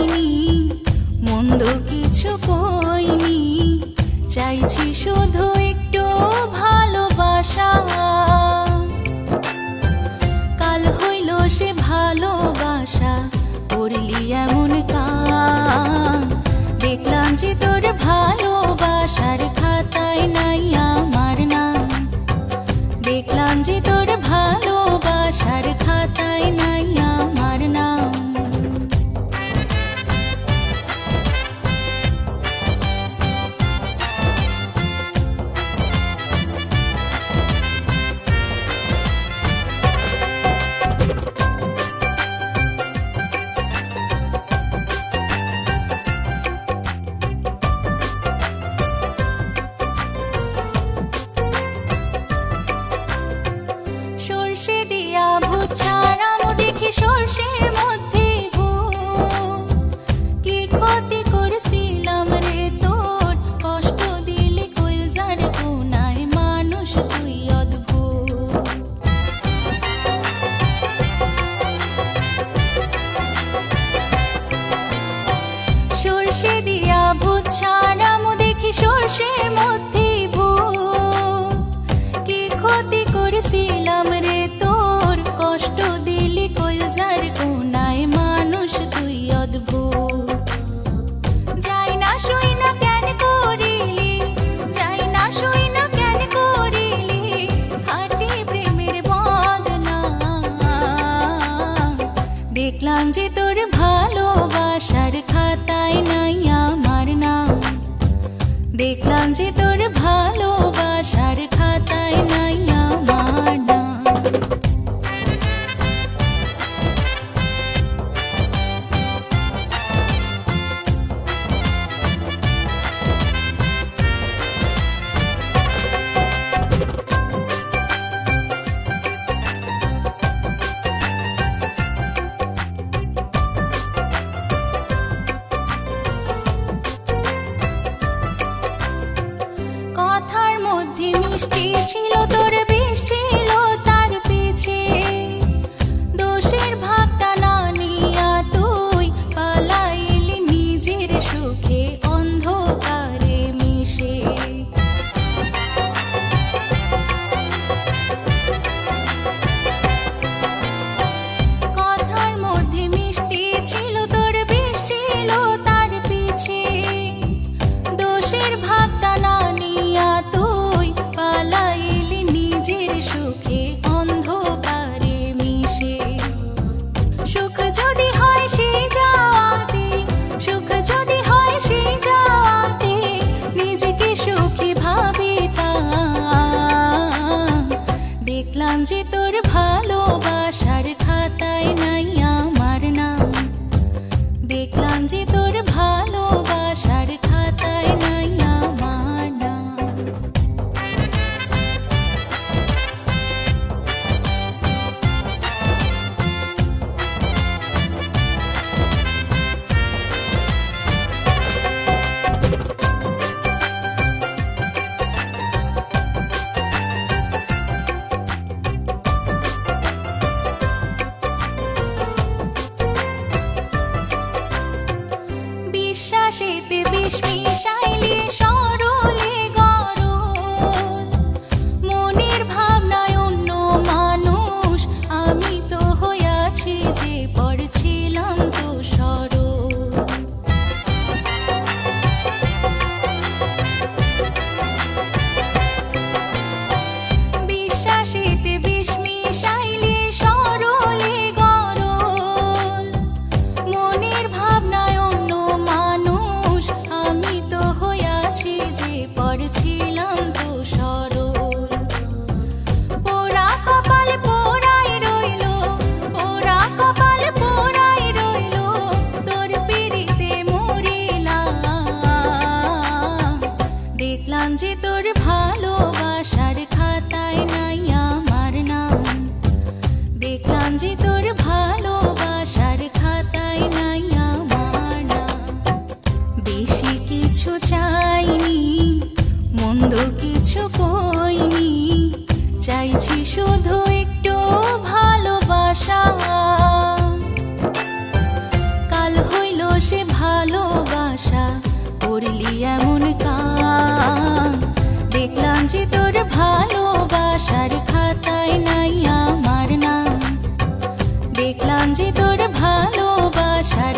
কইনি মন্দ কিছু কইনি। চাইছি শুধু একটু ভালোবাসা। কাল হইল সে ভালোবাসা, করলি এমন কাজ। দেখলাম যে তোর ভালোবাসার খাতায় নাই আমার নাম। দেখলাম যে তোর ভালো দেখি সর্ষের মধ্যে কি রে কষ্ট মানুষ তুই সর্ষে দিয়া মধ্যে ভূত? কি ক্ষতি করছিলাম देखलां जी तो কথার মধ্যে মিষ্টি ছিল তোর বেশ ছিল নাম যে তোর ভাই। হাসিতে বিষ মিশাইলি সরলে চাইনি, মন্দ কিছু চাইছি শুধু একটু ভালোবাসা। কাল হইল সে ভালোবাসা, করলি এমন কাজ। দেখলাম যে ভালোবাসার